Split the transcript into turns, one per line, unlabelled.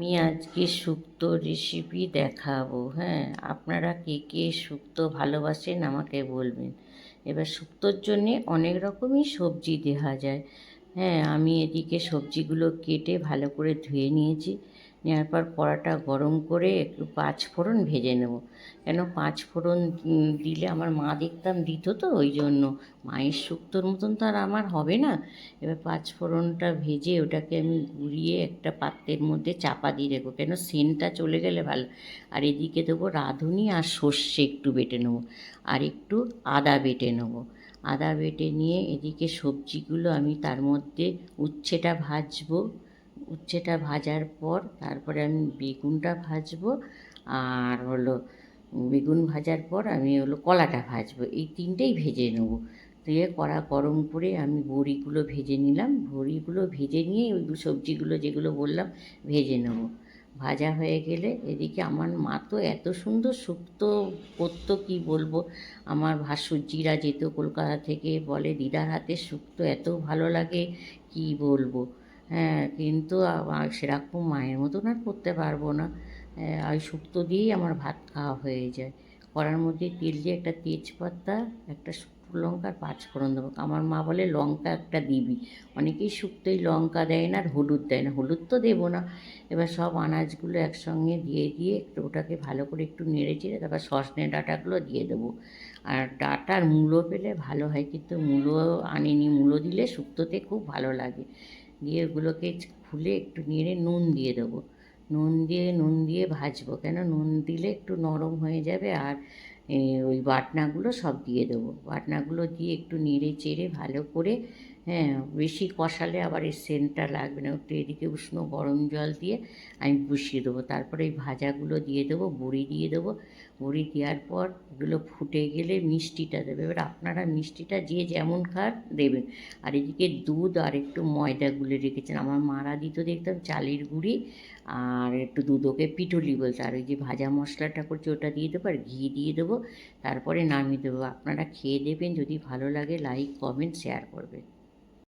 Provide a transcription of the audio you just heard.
আমি আজকে শুক্তো রেসিপি দেখাবো হ্যাঁ? আপনারা কে কে শুক্তো ভালোবাসেন আমাকে বলবেন। এবার শুক্তোর জন্যে অনেক রকমই সবজি দেওয়া যায়। হ্যাঁ আমি এদিকে সবজিগুলো কেটে ভালো করে ধুয়ে নিয়েছি। নেওয়ার পর কড়াটা গরম করে একটু পাঁচ ফোড়ন ভেজে নেব। কেন পাঁচ ফোড়ন দিলে আমার মা দেখতাম দিত তো, ওই জন্য। মায়ের শুক্তোর মতন তো আর আমার হবে না। এবার পাঁচ ফোড়নটা ভেজে ওটাকে আমি গুঁড়িয়ে একটা পাত্রের মধ্যে চাপা দিয়ে রেখো কেন সেনটা চলে গেলে ভালো। আর এদিকে দেবো রাঁধুনি আর সর্ষে একটু বেটে নেব। আর একটু আদা বেটে নেব। আদা বেটে নিয়ে এদিকে সবজিগুলো আমি তার মধ্যে উচ্ছেটা ভাজবো। উচ্ছেটা ভাজার পর তারপরে আমি বেগুনটা ভাজবো আর হলো বেগুন ভাজার পর আমি হলো কলাটা ভাজবো। এই তিনটেই ভেজে নেব। দিয়ে কড়া গরম করে আমি বড়িগুলো ভেজে নিলাম। বড়িগুলো ভেজে নিয়ে ওই সবজিগুলো যেগুলো বললাম ভেজে নেব। ভাজা হয়ে গেলে এদিকে আমার মা তো এত সুন্দর শুক্তো করতো কি বলব? আমার ভাসুরজিরা যেত কলকাতা থেকে বলে, দিদার হাতে শুক্তো এত ভালো লাগে, কি বলব? হ্যাঁ কিন্তু সেরকম মায়ের মতন আর করতে পারব না। ওই শুক্তো দিয়েই আমার ভাত খাওয়া হয়ে যায়। কড়ার মধ্যে তেল দিয়ে একটা তেজপাতা, একটা লঙ্কা আর পাঁচ ফোড়ন দেবো। আমার মা বলে, লঙ্কা একটা দিবি। অনেকেই শুক্তোই লঙ্কা দেয় না আর হলুদ দেয় না। হলুদ তো দেবো না। এবার সব আনাজগুলো একসঙ্গে দিয়ে দিয়ে একটু ওটাকে ভালো করে একটু নেড়ে চেড়ে তারপর সজনে ডাঁটাগুলো দিয়ে দেবো। আর ডাঁটার মূলো পেলে ভালো হয়, কিন্তু মূলো আনিনি। মূলো দিলে শুক্তোতে খুব ভালো লাগে। দিয়ে ওগুলোকে খুলে একটু নেড়ে নুন দিয়ে দেবো। নুন দিয়ে নুন দিয়ে ভাজবো। কেন? নুন দিলে একটু নরম হয়ে যাবে আর ওই বাটনাগুলো সব দিয়ে দেবো। বাটনাগুলো দিয়ে একটু নেড়ে চেড়ে ভালো করে হ্যাঁ বেশি কষালে আবার এই সেন্টটা লাগবে না। একটু এদিকে উষ্ণ গরম জল দিয়ে আমি বসিয়ে দেবো। তারপরে এই ভাজাগুলো দিয়ে দেবো, বড়ি দিয়ে দেবো। বড়ি দেওয়ার পর এগুলো ফুটে গেলে মিষ্টিটা দেবে। এবার আপনারা মিষ্টিটা যে যেমন খান দেবেন। আর এদিকে দুধ আর একটু ময়দা গুলে রেখেছেন। আমার মারা দিত দেখতাম চালের গুঁড়ি আর একটু দুধ, ওকে পিটুলি বলছে। আর ওই যে ভাজা মশলাটা করছে ওটা দিয়ে দেবো আর ঘি দিয়ে দেবো। তারপরে নামিয়ে দেবো। আপনারা খেয়ে দেবেন যদি ভালো লাগে লাইক কমেন্ট শেয়ার করবেন।